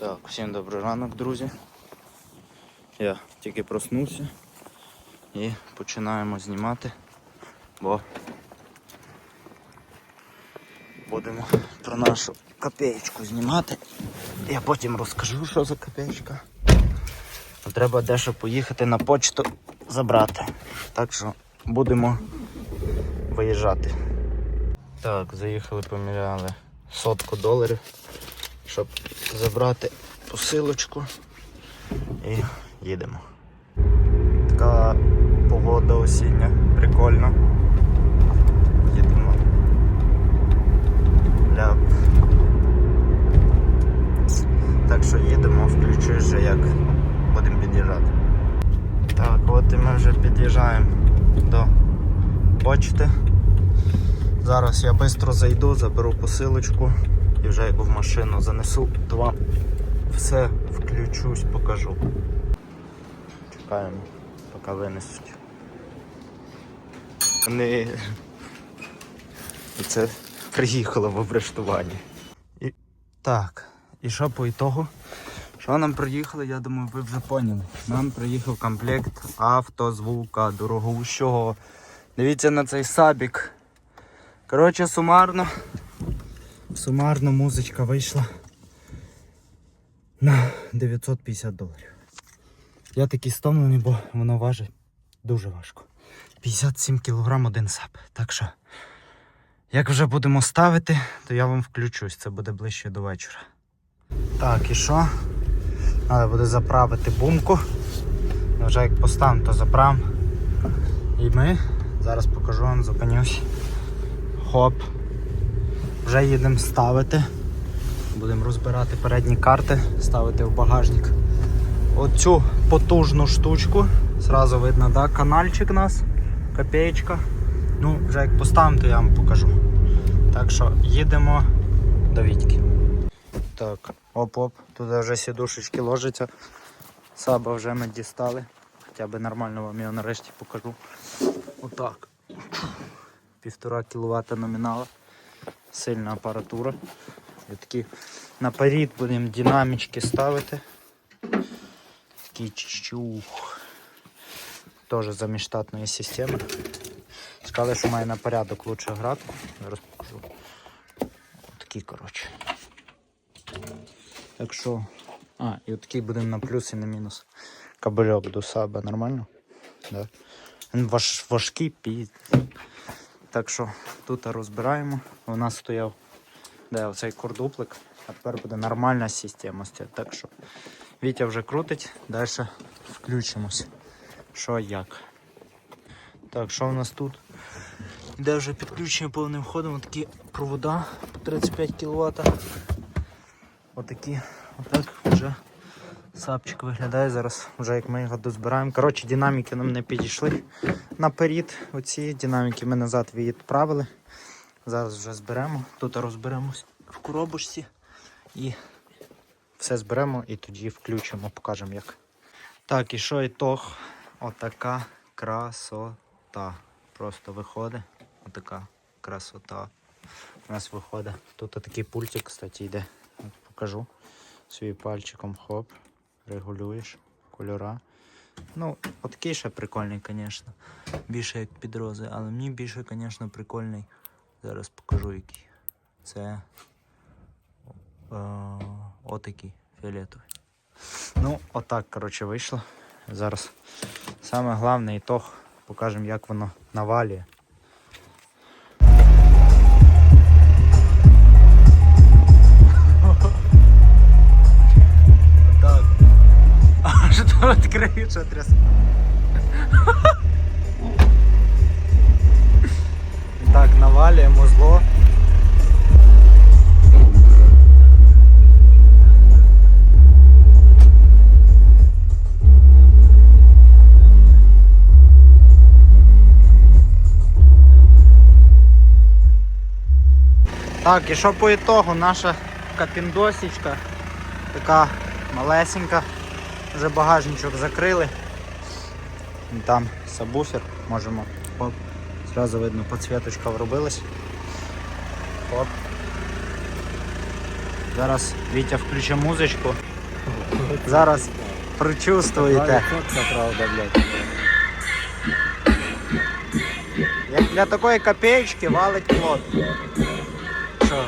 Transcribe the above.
Так, всім добрий ранок, друзі. Я тільки проснувся і починаємо знімати, бо будемо про нашу копеечку знімати. Я потім розкажу, що за копеечка. Треба дещо поїхати на почту забрати. Так що будемо виїжджати. Так, заїхали, поміряли сотку доларів, щоб забрати посилочку і їдемо. Така погода осіння, прикольно. Їдемо. Ляп. Так що їдемо, включу вже як будемо під'їжджати. Так, от і ми вже під'їжджаємо до почти. Зараз я швидко зайду, заберу посилочку і вже як в машину занесу, то вам все включусь, покажу. Чекаємо, поки винесуть. Вони це приїхало в обрештуванні. І... Так, і що по ітогу? Що нам приїхало, я думаю, ви вже поняли. Нам приїхав комплект автозвука дорогущого. Дивіться на цей сабік. Коротше, сумарно. Сумарно музичка вийшла на 950 доларів. Я такий стомлений, бо воно важить дуже важко. 57 кг один саб. Так що, як вже будемо ставити, то я вам включусь. Це буде ближче до вечора. Так, і що? Треба буде заправити бумку. І Вже як поставимо, то заправимо. І ми зараз покажу вам, зупинюсь. Хоп. Вже їдемо ставити. Будемо розбирати передні карти, ставити в багажник. Оцю потужну штучку. Зразу видно, да, канальчик у нас, копеечка. Ну, вже як поставимо, то я вам покажу. Так що їдемо до Вітьки. Так, оп-оп, туди вже сідушечки ложаться. Саба вже ми дістали. Хоча б нормально вам його нарешті покажу. Отак. Півтора кВт номінала. Сильна апаратура. І такі наперед будемо динамічки ставити. Такий чух. Теж заміштатної системи. Сказали, що має на порядок лучше градку. Зараз покажу. Такі, коротше. Так що. А, і отакий будемо на плюс і на мінус. Кабельок до себе нормально? Да. Він важ, важкий пі. Так що тут розбираємо. У нас стояв де оцей кордуплик, а тепер буде нормальна система. Так що Вітя вже крутить, далі включимось. Що як. Так, що у нас тут? Де вже підключення повним ходом, такі провода по 35 кВт. Отакі, отак вже сапчик виглядає зараз, вже як ми його дозбираємо. Коротше, динаміки нам не підійшли наперед. Оці динаміки ми назад відправили. Зараз вже зберемо, тут розберемось в коробочці і все зберемо і тоді включимо, покажемо як. Так, і що ітог? Отака красота. Просто виходить. Отака красота. У нас виходить. Тут такий пультик, кстати, йде. Покажу. Свій пальчиком хоп. Регулюєш кольора. Ну, отакий ще прикольний, звісно. Більше як підрози, але мені більше, звісно, прикольний. Зараз покажу який. Це е, отакий фіолетовий. Ну, отак, коротше, вийшло. Зараз саме головне ітог. Покажемо, як воно навалює. Відкрию, що тряс? Так, навалюємо зло. Так, і що по ітогу, наша капіндосічка, така малесенька, вже багажничок закрили. Там сабвуфер, можемо оп, зразу видно, підсвіточка вробилась. Оп. Зараз Вітя включить музичку. Зараз прочувствуєте. Як для такої копеечки валить плод. Що?